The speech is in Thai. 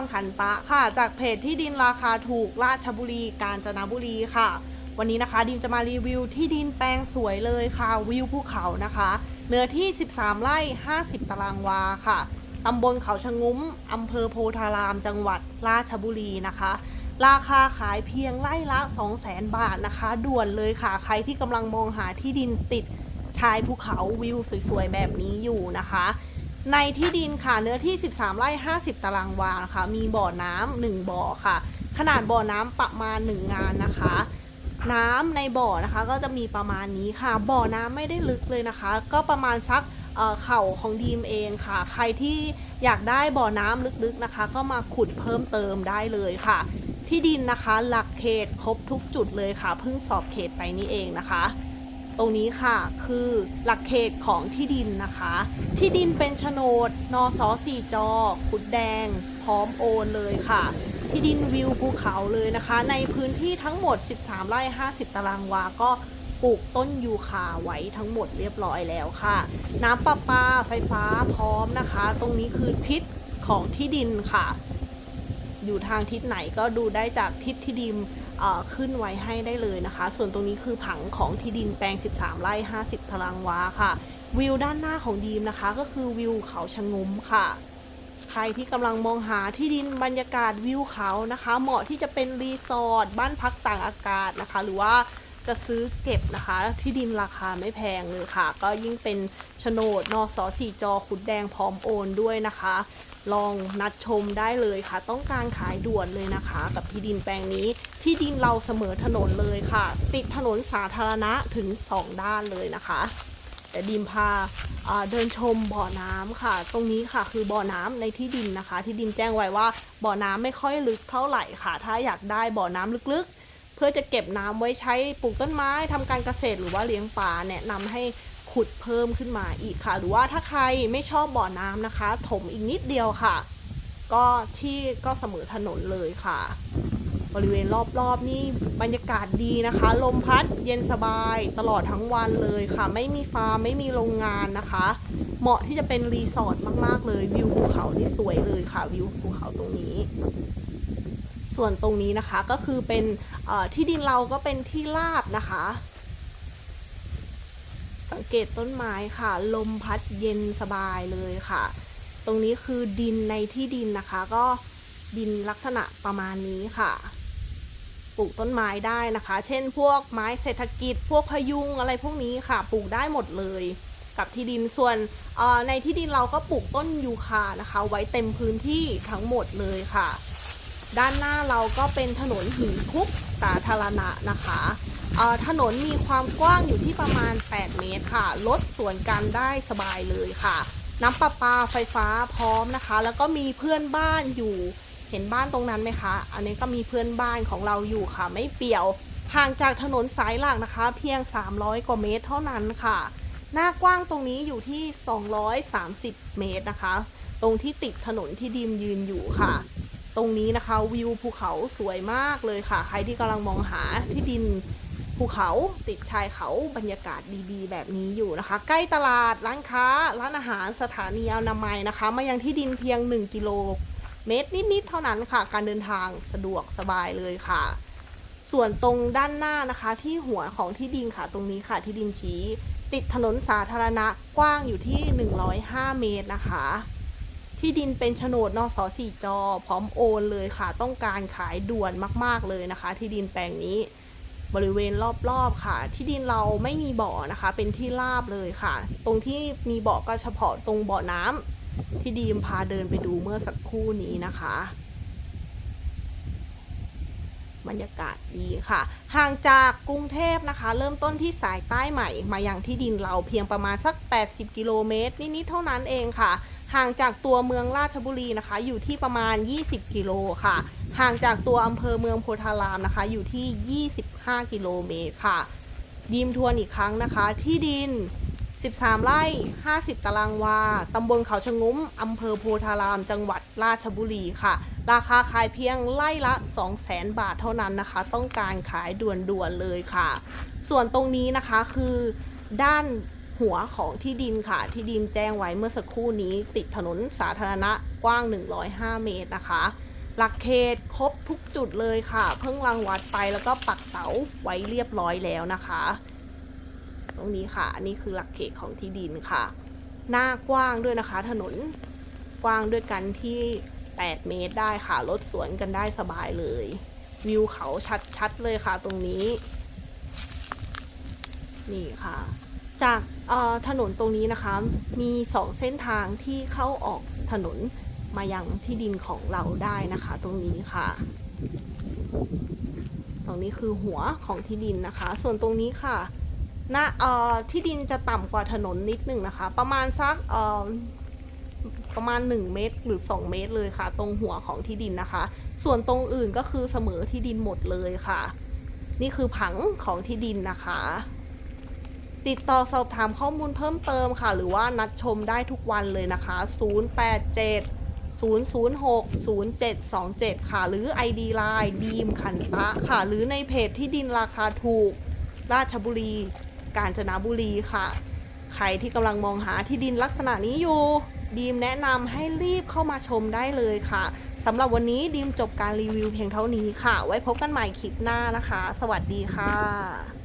รขันตะค่ะ จากเพจที่ดินราคาถูกราชบุรีกาญจนบุรีค่ะ วันนี้นะคะดีมจะมารีวิวที่ดินแปลงสวยเลยค่ะวิวภูเขานะคะ เนื้อที่ 13 ไร่ 50 ตารางวาค่ะตำบลเขาชะงุ้มอำเภอโพธาราม จังหวัดราชบุรีนะคะ ราคาขายเพียงไร่ละ 200,000 บาทนะคะ ด่วนเลยค่ะ ใครที่กำลังมองหาที่ดินติดชายภูเขาวิวสวยๆแบบนี้อยู่นะคะ ในที่ดินค่ะเนื้อที่ 13 ไร่ 50 ตารางวานะคะมีบ่อน้ำหนึ่งบ่อค่ะ ขนาดบ่อน้ำประมาณ 1 งานนะคะ น้ำในบ่อนะคะก็จะมีประมาณนี้ค่ะ บ่อน้ำไม่ได้ลึกเลยนะคะ ก็ประมาณสักเข่าของดีมเองค่ะ ใครที่อยากได้บ่อน้ำลึกๆนะคะ ก็มาขุดเพิ่มเติมได้เลยค่ะ ที่ดินนะคะหลักเขตครบทุกจุดเลยค่ะเพิ่งสอบเขตไปนี่เองนะคะ ตรงนี้ค่ะ คือหลักเขตของที่ดินนะคะ ที่ดินเป็นโฉนดนสสี่จอ ขุดแดง พร้อมโอนเลยค่ะ ที่ดินวิวภูเขาเลยนะคะ ในพื้นที่ทั้งหมด 13 ไร่ 50 ตารางวา ก็ปลูกต้นยูคาไว้ทั้งหมดเรียบร้อยแล้วค่ะ น้ำประปาไฟฟ้าพร้อมนะคะ ตรงนี้คือทิศของที่ดินค่ะ อยู่ทางทิศไหนก็ดูได้จากทิศที่ดิมเอ่อขึ้นไว้ให้ได้เลยนะคะ ส่วนตรงนี้คือผังของที่ดินแปลง 13 ไร่ 50 ตารางวาค่ะ วิวด้านหน้าของดีมนะคะ ก็คือวิวเขาชะงุมค่ะ ใครที่กำลังมองหาที่ดินบรรยากาศวิวเขานะคะ เหมาะที่จะเป็นรีสอร์ทบ้านพักต่างอากาศนะคะ หรือว่าจะซื้อเก็บนะคะ ที่ดินราคาไม่แพงเลยค่ะ ก็ยิ่งเป็นโฉนดนสสีจอขุดแดงพร้อมโอนด้วยนะคะ ลองนัดชมได้เลยค่ะ ต้องการขายด่วนเลยนะคะ กับที่ดินแปลงนี้ ที่ดินเราเสมอถนนเลยค่ะ ติดถนนสาธารณะถึง 2 ด้านเลยนะคะ แต่ดิมพาาเดินชมบ่อน้ำค่ะ ตรงนี้ค่ะคือบ่อน้ำในที่ดินนะคะ ที่ดินแจ้งไว้ว่าบ่อน้ำไม่ค่อยลึกเท่าไหร่ค่ะ ถ้าอยากได้บ่อน้ำลึกๆ เพื่อจะเก็บน้ำไว้ใช้ปลูกต้นไม้ทำการเกษตรหรือว่าเลี้ยงปลาแนะนำให้ ขุดเพิ่มขึ้นมาอีกค่ะ หรือว่าถ้าใครไม่ชอบบ่อน้ำนะคะ ถมอีกนิดเดียวค่ะ ก็ที่ก็เสมอถนนเลยค่ะ บริเวณรอบๆนี่บรรยากาศดีนะคะ ลมพัดเย็นสบายตลอดทั้งวันเลยค่ะ ไม่มีฟาร์มไม่มีโรงงานนะคะ เหมาะที่จะเป็นรีสอร์ทมากๆเลย วิวภูเขานี่สวยเลยค่ะ วิวภูเขาตรงนี้ส่วนตรงนี้นะคะก็คือเป็นที่ดินเราก็เป็นที่ราบนะคะ สังเกตต้นไม้ค่ะ ลมพัดเย็นสบายเลยค่ะ ตรงนี้คือดินในที่ดินนะคะ ก็ดินลักษณะประมาณนี้ค่ะปลูกต้นไม้ได้นะคะ เช่น พวกไม้เศรษฐกิจ พวกพยุงอะไรพวกนี้ค่ะ ปลูกได้หมดเลย กับที่ดินส่วนในที่ดินเราก็ปลูกต้นยูคานะคะ ไว้เต็มพื้นที่ทั้งหมดเลยค่ะ ด้านหน้าเราก็เป็นถนนหินคุกสาธารณะนะคะ ถนนมีความกว้างอยู่ที่ประมาณ 8 เมตรค่ะ รถสวนกันได้สบายเลยค่ะ น้ำประปาไฟฟ้าพร้อมนะคะ แล้วก็มีเพื่อนบ้านอยู่ เห็นบ้านตรงนั้นไหมคะ อันนี้ก็มีเพื่อนบ้านของเราอยู่ค่ะ ไม่เปี่ยว ห่างจากถนนสายหลักนะคะ เพียง 300 กว่าเมตรเท่านั้นค่ะ หน้ากว้างตรงนี้อยู่ที่ 230 เมตรนะคะ ตรงที่ติดถนนที่ดิมยืนอยู่ค่ะตรงนี้นะคะวิวภูเขาสวยมากเลยค่ะ ใครที่กำลังมองหาที่ดิน ภูเขาติดชายเขาบรรยากาศดีๆ แบบนี้อยู่นะคะ ใกล้ตลาดร้านค้า ร้านอาหารสถานีอนามัยนะคะ มายังที่ดินเพียง 1 กิโลเมตรนิดๆเท่านั้นค่ะ การเดินทางสะดวกสบายเลยค่ะ ส่วนตรงด้านหน้านะคะ ที่หัวของที่ดินค่ะ ตรงนี้ค่ะที่ดินชี้ ติดถนนสาธารณะกว้างอยู่ที่ 105 เมตรนะคะที่ดินเป็นโฉนดนสสี่จอ พร้อมโอนเลยค่ะ ต้องการขายด่วนมาก ๆ เลยนะคะ ที่ดินแปลงนี้ บริเวณรอบๆค่ะ ที่ดินเราไม่มีบ่อนะคะ เป็นที่ราบเลยค่ะ ตรงที่มีบ่อก็เฉพาะตรงบ่อน้ำที่ดีมพาเดินไปดูเมื่อสักครู่นี้นะคะบรรยากาศดีค่ะ ห่างจากกรุงเทพนะคะ เริ่มต้นที่สายใต้ใหม่ มายังที่ดินเราเพียงประมาณสัก 80 กิโลเมตรนิดๆเท่านั้นเองค่ะ ห่างจากตัวเมืองราชบุรีนะคะ อยู่ที่ประมาณ 20 กิโลค่ะ ห่างจากตัวอำเภอเมืองโพธารามนะคะ อยู่ที่ 25 กิโลเมตรค่ะดีมทวนอีกครั้งนะคะ ที่ดิน 13 ไร่ 50 ตารางวา ตำบลเขาชะงุ้ม อำเภอโพธาราม จังหวัดราชบุรีค่ะ ราคาขายเพียงไร่ละ 200,000 บาทเท่านั้นนะคะ ต้องการขายด่วนๆเลยค่ะ ส่วนตรงนี้นะคะคือด้านหัวของที่ดินค่ะ ที่ดินแจ้งไว้เมื่อสักครู่นี้ ติดถนนสาธารณะกว้าง 105 เมตรนะคะ หลักเขตครบทุกจุดเลยค่ะ เพิ่งรังวัดไปแล้วก็ปักเสาไว้เรียบร้อยแล้วนะคะ ตรงนี้ค่ะ อันนี้คือหลักเขตของที่ดินค่ะ หน้ากว้างด้วยนะคะ ถนนกว้างด้วยกันที่ 8 เมตรได้ค่ะ รถสวนกันได้สบายเลย วิวเขาชัดๆเลยค่ะตรงนี้ นี่ค่ะ จากถนนตรงนี้นะคะ มีสองเส้นทางที่เข้าออกถนน มายังที่ดินของเราได้นะคะ ตรงนี้ค่ะ ตรงนี้คือหัวของที่ดินนะคะ ส่วนตรงนี้ค่ะน้าเอ่อที่ดินจะต่ำกว่าถนนนิดหนึ่งนะคะ ประมาณสักเอ่อประมาณ 1 เมตรหรือ 2 เมตรเลยค่ะ ตรงหัวของที่ดินนะคะ ส่วนตรงอื่นก็คือเสมอที่ดินหมดเลยค่ะ นี่คือผังของที่ดินนะคะ ติดต่อสอบถามข้อมูลเพิ่มเติมค่ะ หรือว่านัดชมได้ทุกวันเลยนะคะ 087 006 0727 ค่ะ หรือ ID Line ดีมขันตะค่ะ หรือในเพจที่ดินราคาถูก ราชบุรี กาญจนบุรีค่ะ ใครที่กำลังมองหาที่ดินลักษณะนี้อยู่ดีมแนะนำให้รีบเข้ามาชมได้เลยค่ะสำหรับวันนี้ดีมจบการรีวิวเพียงเท่านี้ค่ะ ไว้พบกันใหม่คลิปหน้านะคะ สวัสดีค่ะ